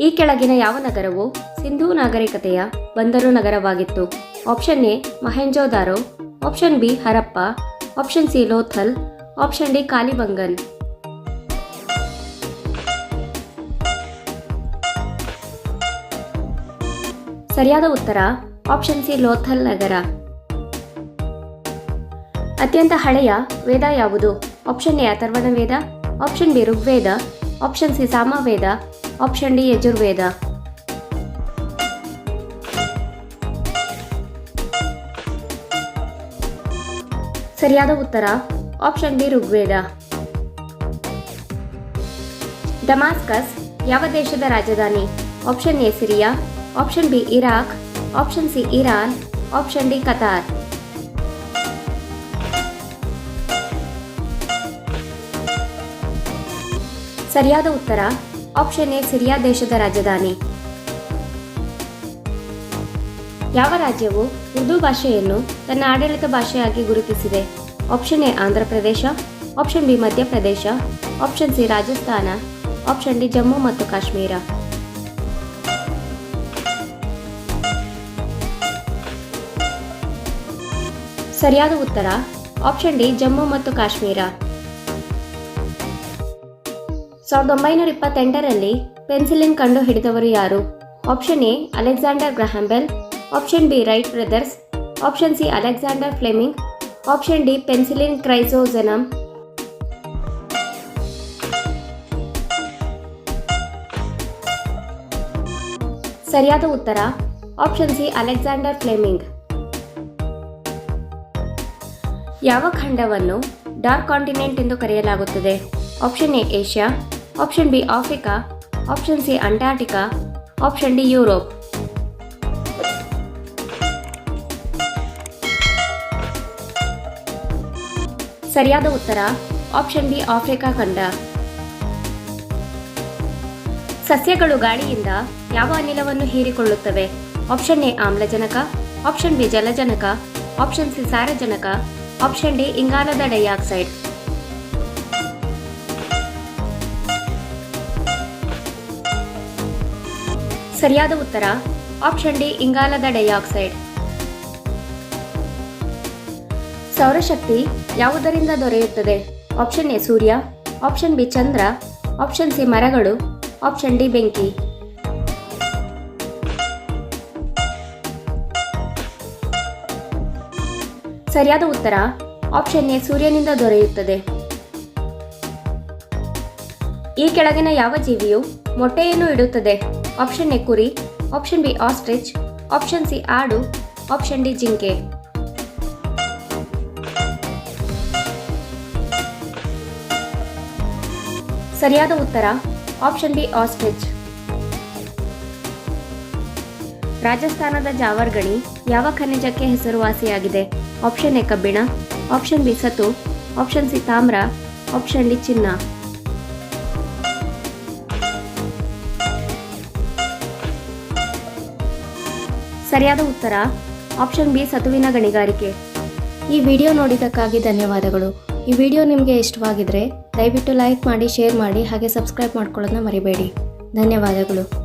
ಈ ಕೆಳಗಿನ ಯಾವ ನಗರವು ಸಿಂಧೂ ನಾಗರಿಕತೆಯ ಬಂದರು ನಗರವಾಗಿತ್ತು. Option A Mohenjodaro option B, Harappa. Option C, Lothal. Option D Kalibangan ಸರಿಯಾದ ಉತ್ತರ, ಆಪ್ಷನ್ ಸಿ, ಲೋಥಲ್ ನಗರ. ಅತ್ಯಂತ ಹಳೆಯ ವೇದ ಯಾವುದು? Option A Atharvana Veda. Option B, Rigveda. Option C, Samaveda. Option D Yajurveda ಸರಿಯಾದ ಉತ್ತರ ಆಪ್ಷನ್ ಡಿ ಋಗ್ವೇದ. ಡಮಾಸ್ಕಸ್ ಯಾವ ದೇಶದ ರಾಜಧಾನಿ? Option A Syria option B Iraq option C Iran option D Qatar ಸರಿಯಾದ ಉತ್ತರ ಆಪ್ಷನ್ ಎ, ಸಿರಿಯಾ ದೇಶದ ರಾಜಧಾನಿ. ಯಾವ ರಾಜ್ಯವು ಉರ್ದು ಭಾಷೆಯನ್ನು ತನ್ನ ಆಡಳಿತ ಭಾಷೆಯಾಗಿ ಗುರುತಿಸಿದೆ? Option A Andhra Pradesh option B, Madhya Pradesh. Option C, Rajasthan. Option D, Jammu ಮತ್ತು ಕಾಶ್ಮೀರ. ಸರಿಯಾದ ಉತ್ತರ, ಆಪ್ಷನ್ ಡಿ, ಜಮ್ಮು ಮತ್ತು ಕಾಶ್ಮೀರ. ಸಾವಿರದ ಒಂಬೈನೂರ ಇಪ್ಪತ್ತೆಂಟರಲ್ಲಿ ಪೆನ್ಸಿಲಿನ್ ಕಂಡು ಹಿಡಿದವರು ಯಾರು? Option A, Alexander Graham Bell option B, Wright brothers. Option C, Alexander Fleming. Option D, penicillin chrysogenum. ಸರಿಯಾದ ಉತ್ತರ, ಆಪ್ಷನ್ ಸಿ, ಅಲೆಕ್ಸಾಂಡರ್ ಫ್ಲೆಮಿಂಗ್. ಯಾವ ಖಂಡವನ್ನು ಡಾರ್ಕ್ ಕಾಂಟಿನೆಂಟ್ ಎಂದು ಕರೆಯಲಾಗುತ್ತದೆ? Option A, Asia. Option B Africa option C Antarctica option D Europe ಸರಿಯಾದ ಉತ್ತರ. Option B Africa ಖಂಡ ಸಸ್ಯಗಳು ಗಾಳಿಯಿಂದ ಯಾವ ಅನಿಲವನ್ನು ಹೀರಿಕೊಳ್ಳುತ್ತವೆ? ಆಪ್ಷನ್ ಎ ಆಮ್ಲಜನಕ. ಆಪ್ಷನ್ ಬಿ ಜಲಜನಕ. ಆಪ್ಷನ್ ಸಿ ಸಾರಜನಕ. ಆಪ್ಷನ್ ಡಿ ಇಂಗಾಲದ ಡೈಆಕ್ಸೈಡ್ ಸರಿಯಾದ ಉತ್ತರ, ಆಪ್ಷನ್ ಡಿ ಇಂಗಾಲದ ಡೈಆಕ್ಸೈಡ್. ಸೌರಶಕ್ತಿ ಯಾವುದರಿಂದ ದೊರೆಯುತ್ತದೆ? ಆಪ್ಷನ್ ಎ ಸೂರ್ಯ, ಆಪ್ಷನ್ ಬಿ ಚಂದ್ರ, ಆಪ್ಷನ್ ಸಿ ಮರಗಳು, ಆಪ್ಷನ್ ಡಿ ಬೆಂಕಿ. ಸರಿಯಾದ ಉತ್ತರ, ಆಪ್ಷನ್ ಎ ಸೂರ್ಯನಿಂದ ದೊರೆಯುತ್ತದೆ. ಈ ಕೆಳಗಿನ ಯಾವ ಜೀವಿಯು ಮೊಟ್ಟೆಯನ್ನು ಇಡುತ್ತದೆ? ಆಪ್ಷನ್ ಎ ಕುರಿ option B ostrich option C ಆಡು ಆಪ್ಷನ್ ಡಿ ಜಿಂಕೆ ಸರಿಯಾದ ಉತ್ತರ. ಆಪ್ಷನ್ ಬಿ ಆಸ್ಟ್ರಿಚ್ ರಾಜಸ್ಥಾನದ ಜಾವರ್ ಗಣಿ ಯಾವ ಖನಿಜಕ್ಕೆ ಹೆಸರುವಾಸಿಯಾಗಿದೆ? ಆಪ್ಷನ್ ಎ ಕಬ್ಬಿಣ. ಆಪ್ಷನ್ ಬಿ ಸತು ಆಪ್ಷನ್ ಸಿ ತಾಮ್ರ. ಆಪ್ಷನ್ ಡಿ ಚಿನ್ನ. ಸರಿಯಾದ ಉತ್ತರ? ಆಪ್ಷನ್ ಬಿ, ಸತುವಿನ ಗಣಿಗಾರಿಕೆ. ಈ ವಿಡಿಯೋ ನೋಡಿದ್ದಕ್ಕಾಗಿ ಧನ್ಯವಾದಗಳು. ಈ ವಿಡಿಯೋ ನಿಮಗೆ ಇಷ್ಟವಾಗಿದ್ರೆ ದಯವಿಟ್ಟು ಲೈಕ್ ಮಾಡಿ, ಶೇರ್ ಮಾಡಿ, ಹಾಗೆ ಸಬ್ಸ್ಕ್ರೈಬ್ ಮಾಡ್ಕೊಳ್ಳೋದನ್ನ ಮರಿಬೇಡಿ. ಧನ್ಯವಾದಗಳು.